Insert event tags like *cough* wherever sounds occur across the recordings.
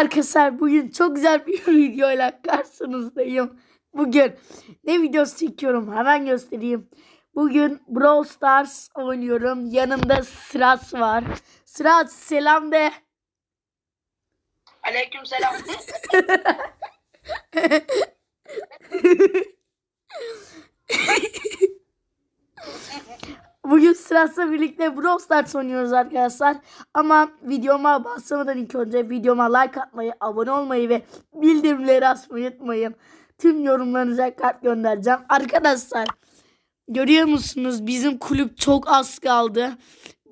Arkadaşlar bugün çok güzel bir *laughs* videoyla karşınızdayım. Bugün ne videosu çekiyorum hemen göstereyim. Bugün Brawl Stars oynuyorum. Yanımda Sırat var. Sırat selam de. Aleyküm selam. *laughs* Bugün Sırat'la birlikte Brawl Stars oynuyoruz arkadaşlar. Ama videoma başlamadan ilk önce videoma like atmayı, abone olmayı ve bildirimleri açmayı unutmayın. Tüm yorumlarınıza kalp göndereceğim. Arkadaşlar görüyor musunuz bizim kulüp çok az kaldı.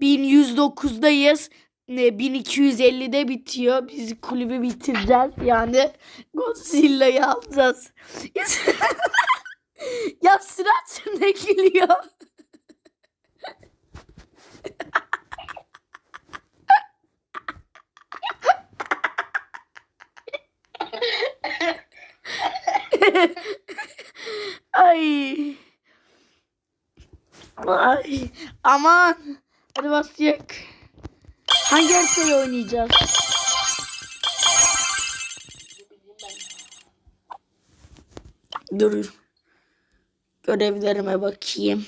1109'dayız. Ne, 1250'de bitiyor. Biz kulübü bitireceğiz. Yani Godzilla'yı alacağız. *laughs* ya Sırat ne gülüyor? Ay. Ay. Aman. Hadi başlayalım. Hangi haritayı oynayacağız? Dur. Görevlerime bakayım.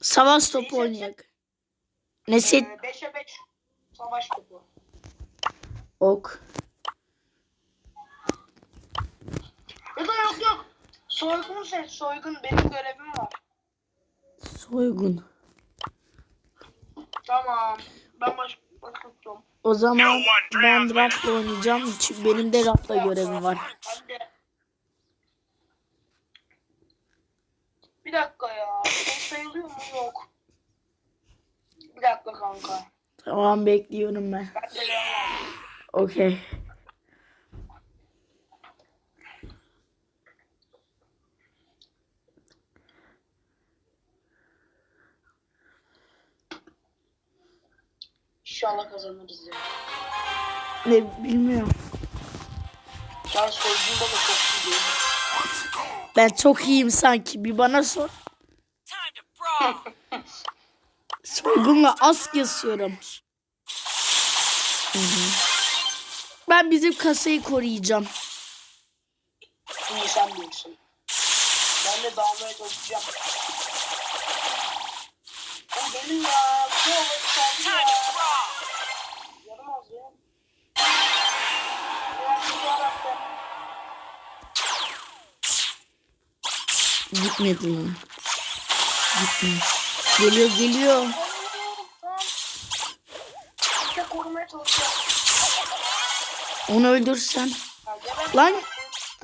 Savaş topu oynayak. Ne set? 5'e 5 savaş topu. Ok. Da yok yok. Soygun seç soygun benim görevim var. Soygun. Tamam. Ben baş başlıyorum. O zaman ben draftla oynayacağım. Çünkü benim de draftla görevim var. Hadi. Bir dakika ya. Sayılıyor mu? Yok. Bir dakika kanka. Tamam bekliyorum ben. Ben de. Okey. İnşallah kazanırız ya. Ne bilmiyorum. Ben soygunda da çok iyi değilim. Ben çok iyiyim sanki. Bir bana sor. *laughs* Soygunla az kesiyorum. Ben bizim kasayı koruyacağım. İyi sen bilirsin. Ben de dağılmaya çalışacağım. Ya benim ya. Bu olayı çaldı ya. Gitmedi lan. Gitme. Geliyor geliyor. Onu öldürsen. Lan.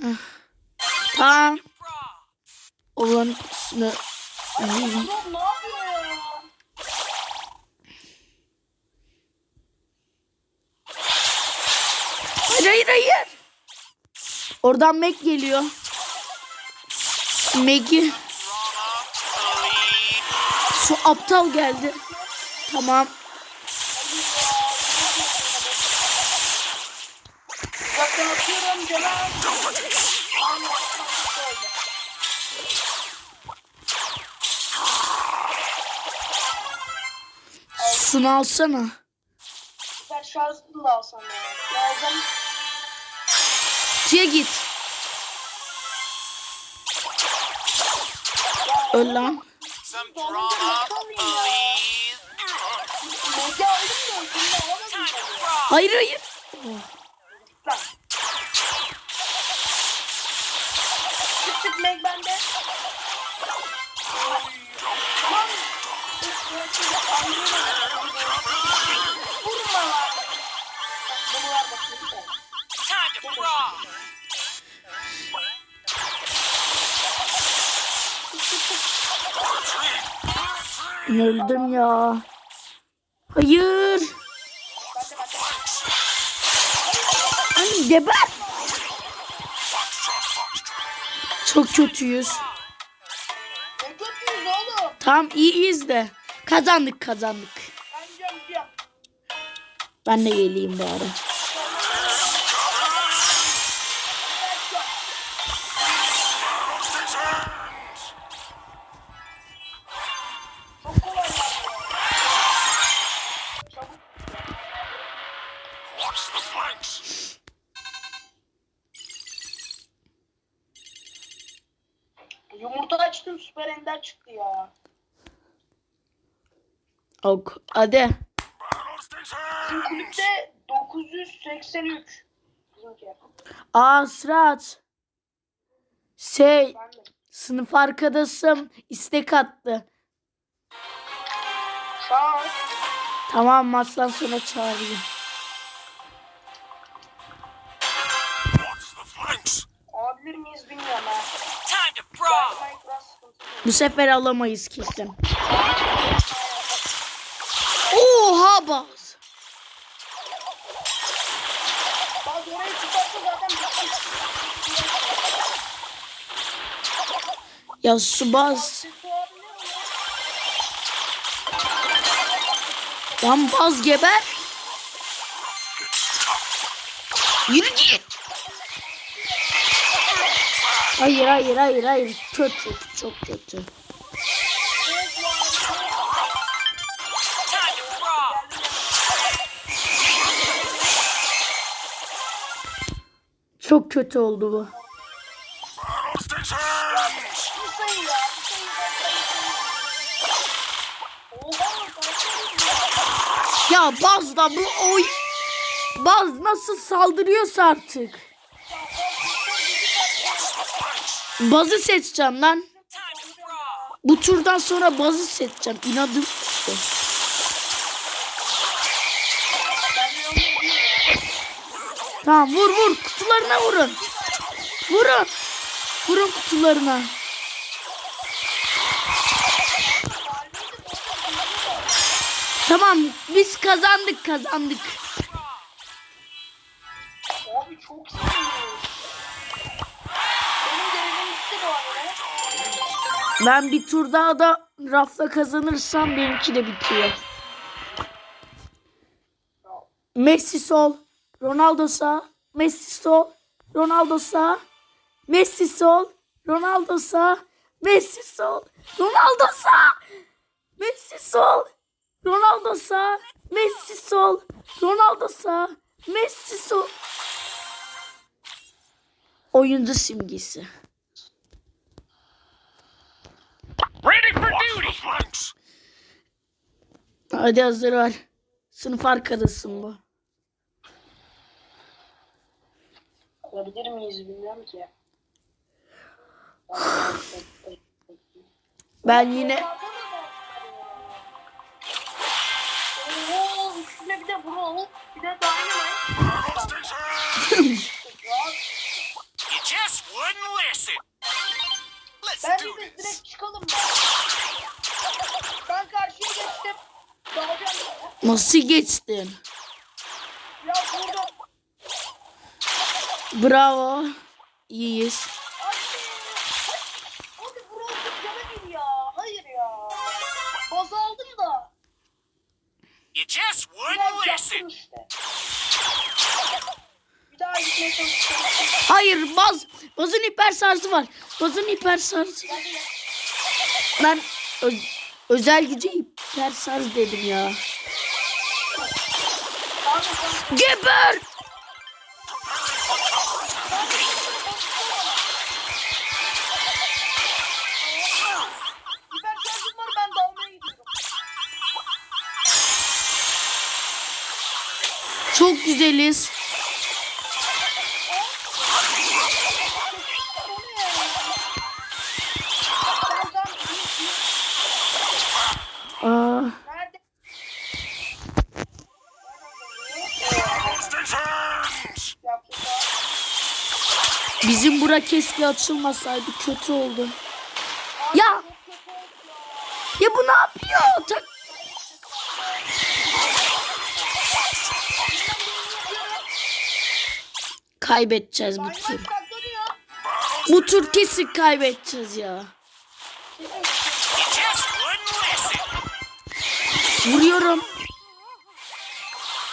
Ah. Tamam. Olan kutusuna. Hayır hayır hayır. Oradan Meg geliyor. Meg'i. Şu aptal geldi. Tamam. Uzaktan atıyorum Celal. Şunu alsana. Süper şarjını da alsam ya. Lazım. Kutuya git. Alamadım tabii. Hayır hayır. Lan. Çık Meg bende. Lan. Vurma lan. Bunu ver bakayım. Time to brawl. Öldüm ya. Hayır. Ay geber. Çok kötüyüz. Tamam iyiyiz de. Kazandık kazandık. Ben de geleyim bari. Ok. Hadi. Kulüpte 983. Bizimki. Aa Sıraç. Şey sınıf arkadaşım istek attı. Sağ ol. Tamam maçtan sonra çağırayım. Alabilir miyiz bilmiyorum ha. Bu sefer alamayız kesin. Oha bas. Ya su bu? Lan baz geber. Yürü git. Hayır hayır hayır hayır. Kötü. Çok kötü. Çok kötü oldu bu. Ya. Baz da bu oy... Baz nasıl saldırıyorsa artık. Bazı seçeceğim lan. Bu turdan sonra bazı seçeceğim. İnadım işte. Tamam vur vur. Kutularına vurun. Vurun. Vurun kutularına. Tamam biz kazandık kazandık. Abi çok. Ben bir tur daha da rafla kazanırsam benimki de bitiyor. Messi sol. Ronaldo sağ. Messi sol. Ronaldo sağ. Messi sol. Ronaldo sağ. Messi sol. Ronaldo sağ. Messi sol. Ronaldo sağ. Messi sol. Ronaldo sağ. Messi sol. Oyuncu simgesi. Ready for duty. Hadi hazır var. Sınıf arkadaşım bu. Alabilir miyiz bilmiyorum ki. Ben yine Oo, üstüne bir de brawl, bir de dynamite. Just wouldn't listen. Let's Bence do biz this. direkt çıkalım ben. Ben karşıya geçtim. Dalacağım. nasıl geçtin? Ya vurdum. Bravo. İyiyiz. Hadi. Hadi brawl canı bir ya. Hayır ya. Baz aldım da. You just wouldn't listen. Hayır baz. Bazın hiper sarsı var. Bazın hiper sarsı. Ben ö- özel gücü hiper sarz dedim ya. Geber. İyi. Aa, bizim bura keşke açılmasaydı kötü oldu. Ya ya bu ne yapıyor? Tak- Kaybedeceğiz bu tur. Bu tur kesin kaybedeceğiz ya. Vuruyorum.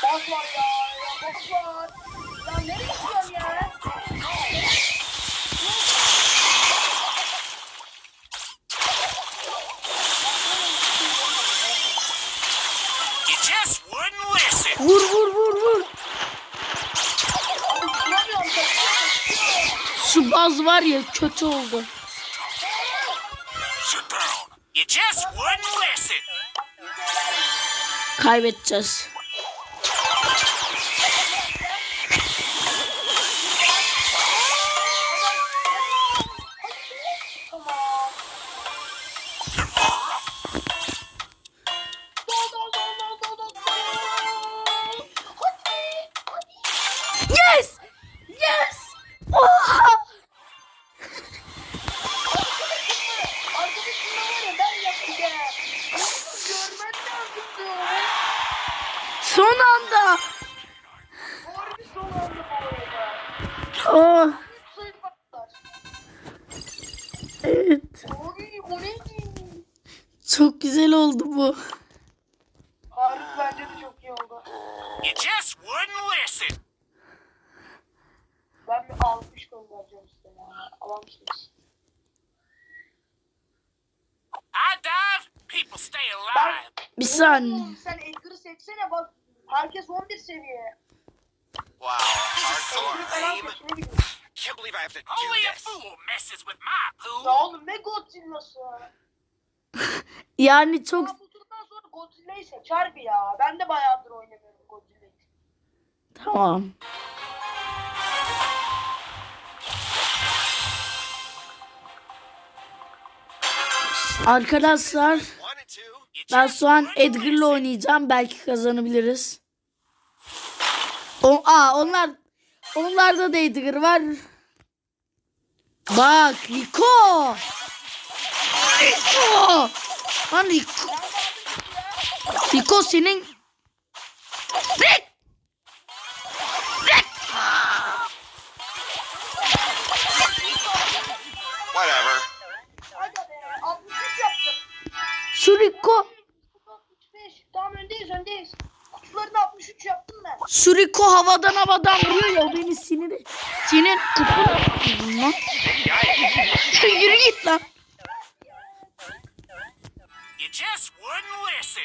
Bak var ya, ya bak var. Ya nereye gidiyorsun ya? Var ya kötü oldu. Kaybedeceğiz. Yani çok Ya bu turdan sonra Godzilla'yı seçer bir ya. Ben de bayağıdır oynamıyorum Godzilla'yı. tamam. Arkadaşlar ben şu an Edgar'la oynayacağım. Belki kazanabiliriz. O, aa onlar onlarda da Edgar var. Bak Rico. Rico. Lan Rico. Rico senin Rick. Rick. Whatever. Hadi be 63 yaptım. Şu Rico. 65. Tamam öndeyiz öndeyiz. Kutularını 63 yaptım ben. Şu Rico havadan havadan vuruyor ya beni sinir. Vurdum lan. Yürü git lan. Ben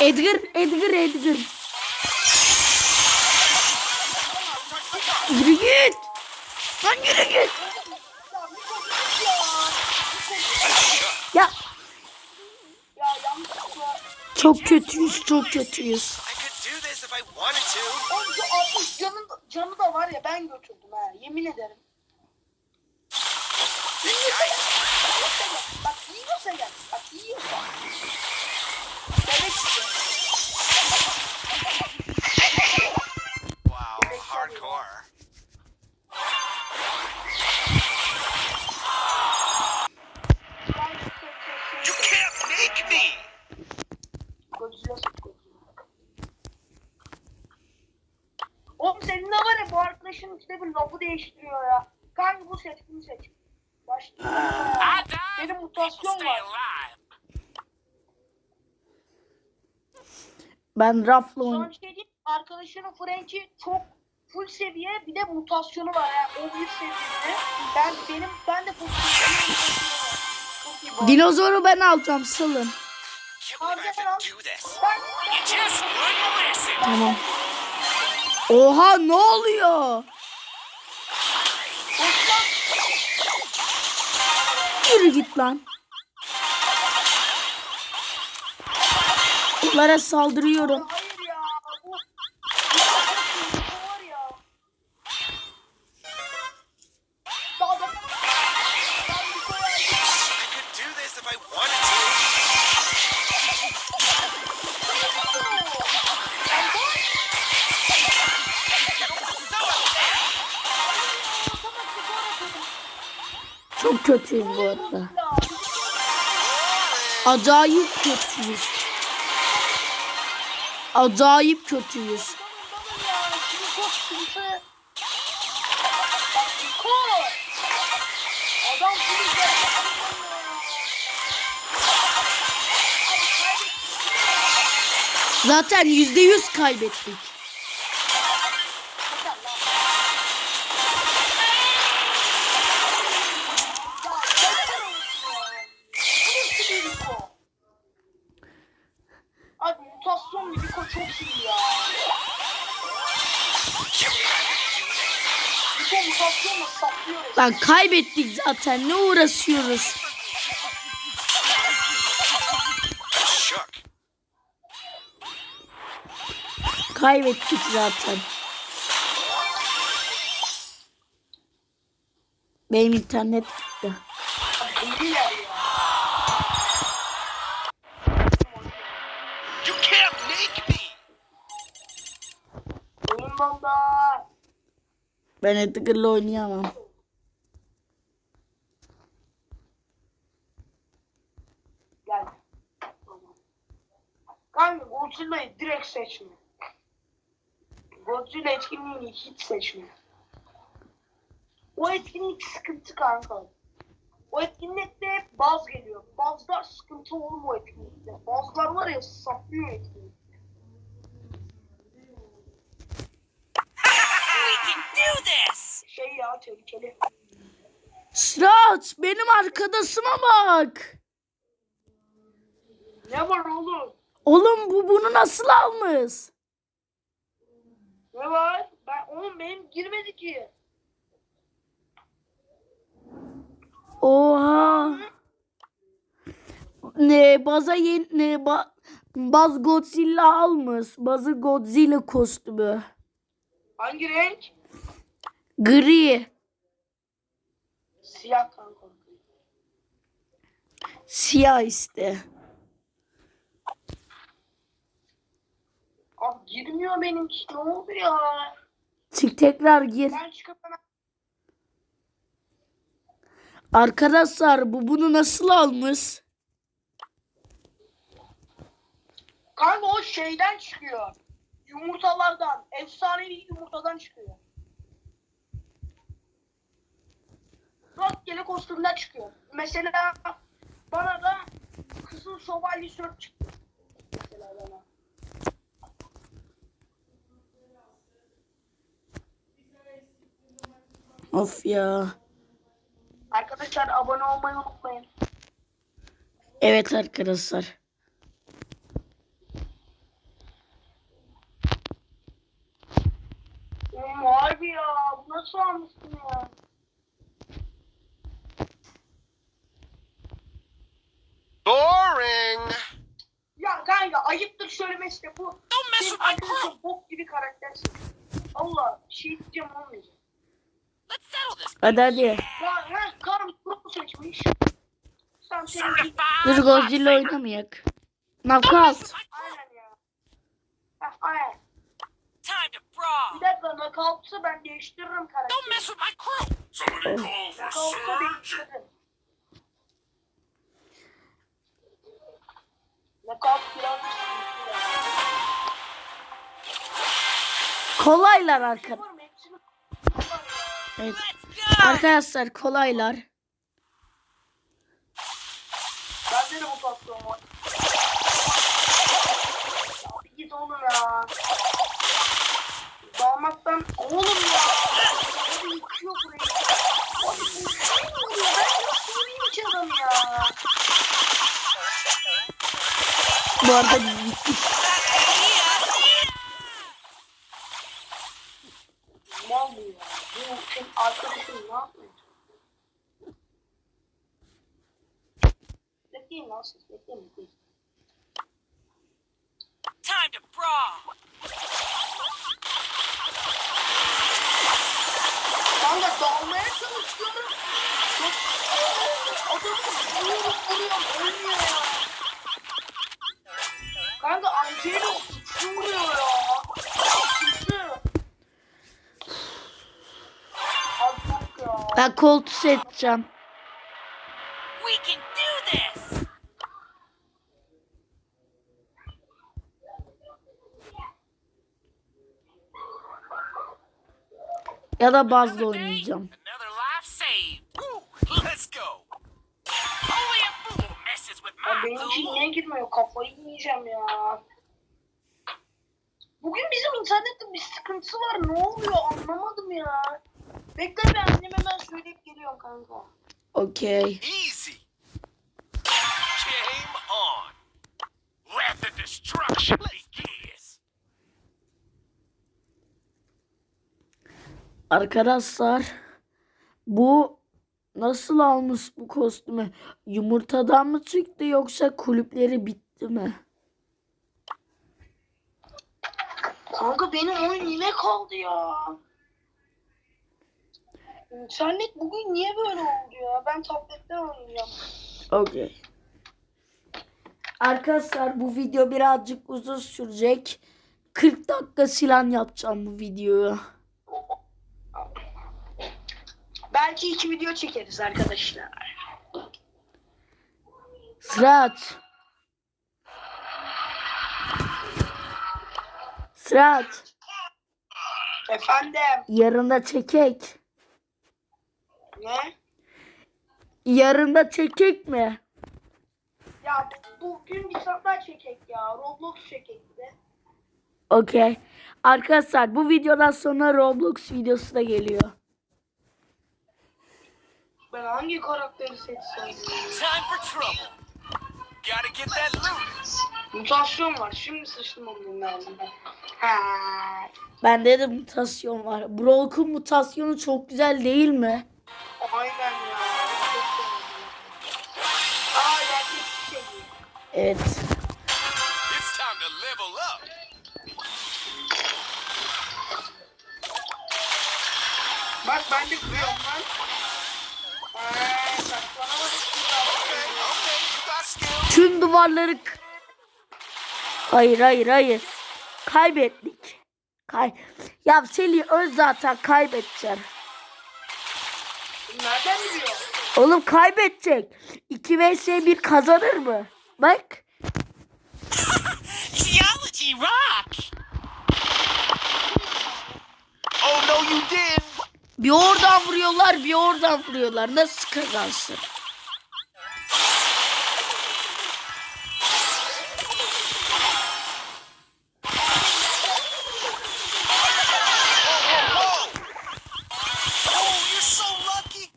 Edgar, Edgar, Edgar. Yürü git. Lan yürü git. ya çok kötüyüz, çok kötüyüz. Oğlum şu 60 canın, canı da var ya ben götürdüm ha. Yemin ederim. Yiyorsa gel. Bak yiyorsa. Bebek işte. Wow, hardcore. You can't make me. Oğlum senin ne var ya bu arkadaşın işte bir lafı değiştiriyor ya. Kanka bu seç bunu seç. Başlıyor. Benim mutasyon var. Ben Raf'la Son şey diyeyim, arkadaşının French'i çok full seviye bir de mutasyonu var yani 11 seviyede. Ben benim ben de full seviye mutasyonu var. Çok iyi bu. Dinozoru ben alacağım salın. Ben. Tamam. Oha ne oluyor? Yürü git lan. Onlara saldırıyorum. Kötüyüz bu arada. Acayip kötüyüz. Acayip kötüyüz. Zaten yüzde yüz kaybettik. Çok iyi ya. Lan kaybettik zaten ne uğraşıyoruz? Kaybettik zaten. Benim internet gitti. Ben Edgar'la oynayamam. gel. Kanka Godzilla'yı direkt seçme. Godzilla etkinliğini hiç seçme. O etkinlik sıkıntı kanka. O etkinlikte baz geliyor. Bazlar sıkıntı olur bu etkinlikte. Bazlar var ya saplıyor etkinlik. Do this! Şey ya tehlikeli. Sırat benim arkadaşıma bak. Ne var oğlum? Oğlum bu bunu nasıl almış? Ne var? Ben oğlum benim girmedi ki. Oha. Ne baza yeni ne ba, Baz Godzilla almış. Bazı Godzilla kostümü. Hangi renk? Gri. Siyah kanka. Siyah işte. Abi girmiyor benimki. Ne oldu ya? Çık tekrar gir. Ben çıkıp hemen Arkadaşlar bu bunu nasıl almış? Kanka o şeyden çıkıyor. Yumurtalardan. Efsanevi yumurtadan çıkıyor. Rastgele kostümden çıkıyor. Mesela bana da kızıl şövalye sört çıktı. Mesela bana. Of ya. Arkadaşlar abone olmayı unutmayın. Evet arkadaşlar. Oğlum harbi ya. Nasıl almışsın ya? Boring. Ya kanka ayıptır söylemesi de bu. Don't mess with my crew! bok gibi karaktersin. Allah bir şey diyeceğim olmayacak. Let's settle this! Hadi hadi. Ya karım pro seçmiş. Sen senin! Dur Godzilla oynamayak. Knockout. Aynen ya. Heh, aynen. Time to Bir dakika knockout'sa ben değiştiririm Don't karakteri. mess with my crew! Somebody call for Knockout'sa biraz. Kolaylar arkadaşlar. Evet. Arkadaşlar kolaylar. Bende de git oğlum ya. Dalmaktan oğlum ya. Hadi yıkıyor burayı. Hadi bu şey mi oluyor? Ben nasıl vurayım hiç adam ya? Bu arada biz gittik. Mal bu ya. Bu senin arkadaşın ne yapıyor? Bekleyin lan siz. Bekleyin bekleyin. Time to brawl! Kanka dalmaya çalışıyorum. Adamı vuruyorum vuruyorum ölmüyor Ben koltuğu seçeceğim. We can do this! Ya da Baz'la oynayacağım. Ya niye girmiyor? Kafayı yiyeceğim ya. Bugün bizim internette bir sıkıntısı var. Ne oluyor anlamadım ya. Bekle bir anneme hemen söyleyip geliyorum kanka. Okey. Easy. Game on. Let the destruction begin! Arkadaşlar bu nasıl almış bu kostümü? Yumurtadan mı çıktı yoksa kulüpleri bitti mi? Kanka benim oyun yine kaldı ya. İnternet bugün niye böyle oldu ya? Ben tabletten oynayacağım. Okey. Arkadaşlar bu video birazcık uzun sürecek. 40 dakika silah yapacağım bu videoyu. Belki iki video çekeriz arkadaşlar. Sırat. Sırat. Efendim. Yarında çekek. Ne? Yarında çekek mi? Ya bugün bir saat daha çekek ya. Roblox çekek bir de. Okey. Arkadaşlar bu videodan sonra Roblox videosu da geliyor. Ben hangi karakteri seçsem? Time for trouble. Gotta get that loot. Mutasyon var. Şimdi sıçtım onun ağzına. Ha. Bende de mutasyon var. Brock'un mutasyonu çok güzel değil mi? Aynen ya. Çok sevdim. Aa gerçek bir şey. Evet. It's time to level up. Bak ben de kırıyorum lan. Eee saklanamadık Okay, şurada. okay, you got skill. Tüm duvarları... k- Hayır hayır hayır. Kaybettik. Kay ya Selih öz zaten kaybedeceksin. Nereden biliyor? Oğlum kaybedecek. 2 vs 1 kazanır mı? Bak. Geology rocks. Oh no, you did. Bir oradan vuruyorlar bir oradan vuruyorlar. Nasıl kazansın? Whoa! Oh, you're so lucky.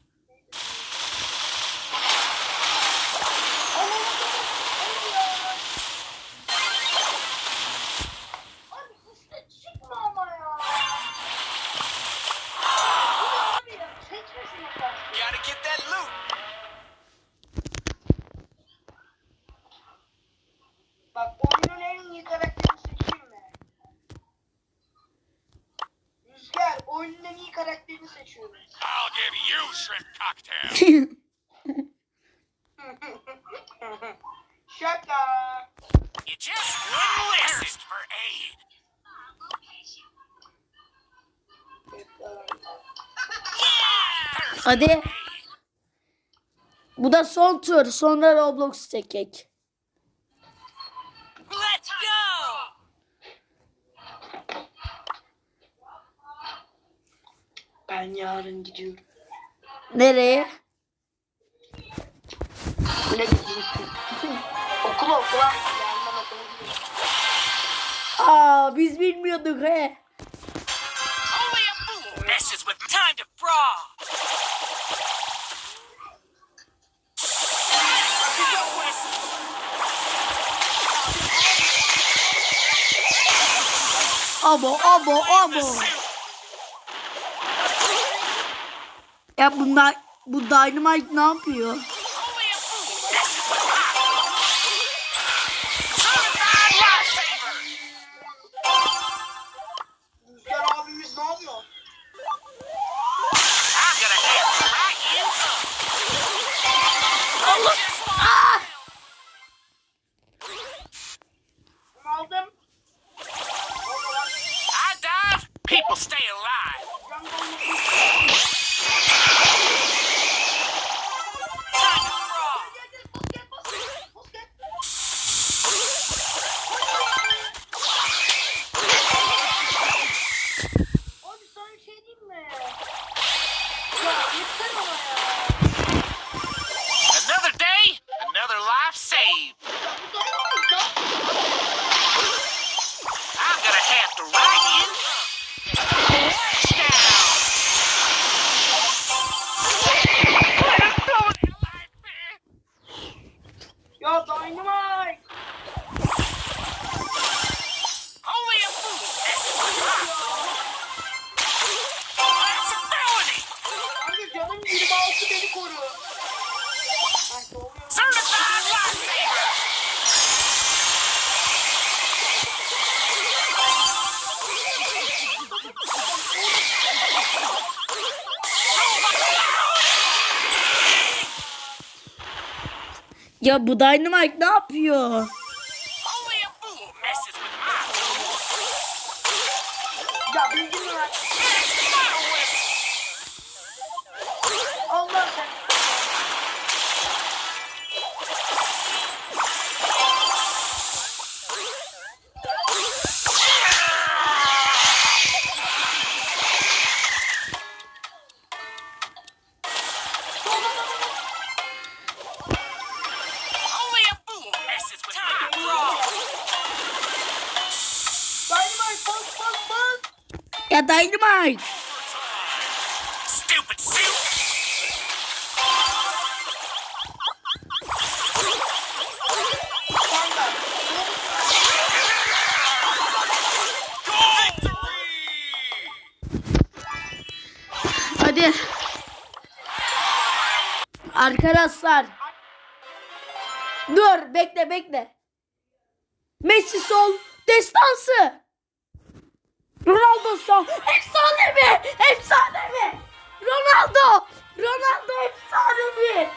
Abi üstte çıkma ama ya. Bu ne abi ya? Seçme şunu sen. Gotta get that loot. Bak oyunun en iyi karakterini seçeyim mi? Rüzgar oyunun en seçiyorum. I'll give you shrimp cocktail. Şaka. You just wouldn't listen for aid. Hadi. Bu da son tur. Sonra Roblox çekek. Ben yarın gidiyorum. Nereye? Ne gidiyorsun? *laughs* okula okula. Yarından okula gidiyorum. Aa biz bilmiyorduk he. Only a fool messes with time to brawl. Abo abo abo. Ya bunlar bu Dynamite ne yapıyor? Ya yeter bana ya. Ya bu Dynamite ne yapıyor? Ya bildim Dynamite. Stupid. Hadi. Arkadaşlar. Dur bekle bekle. Messi sol destansı. Ronaldo sağ. Efsanevi. Efsanevi. Ronaldo. Ronaldo efsanevi.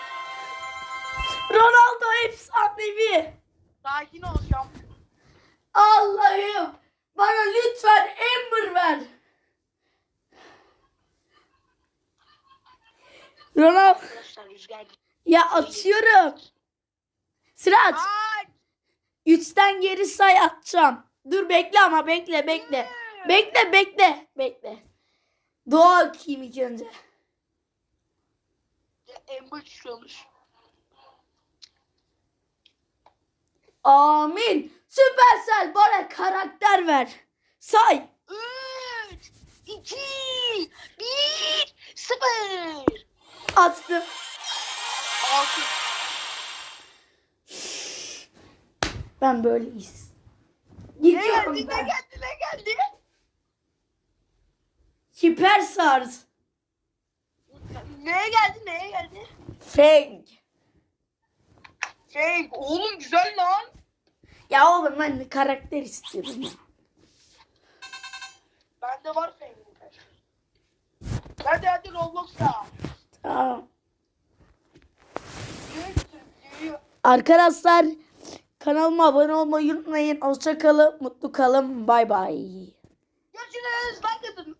Ronaldo efsanevi. Sakin ol şampiyon. Allah'ım. Bana lütfen Ember ver. Ronaldo. Ya atıyorum. Sırat. Üçten geri say atacağım. Dur bekle ama bekle bekle. Bekle bekle bekle. Dua okuyayım ilk önce. Ember çıkıyormuş. Amin. Süpersel bana karakter ver. Say. 3, 2, 1, 0. Attım. 6. Ben böyleyiz. Ne geldi, ne ben. geldi, ne geldi? Hiper Sars. Neye geldi, neye geldi? Feng. Şey, oğlum güzel lan. Ya oğlum ben karakter istiyorum. ya. Bende var Feng'in. Hadi hadi Roblox'ta. Tamam. Arkadaşlar kanalıma abone olmayı unutmayın. Hoşça kalın, mutlu kalın. Bay bay. Görüşürüz. Bye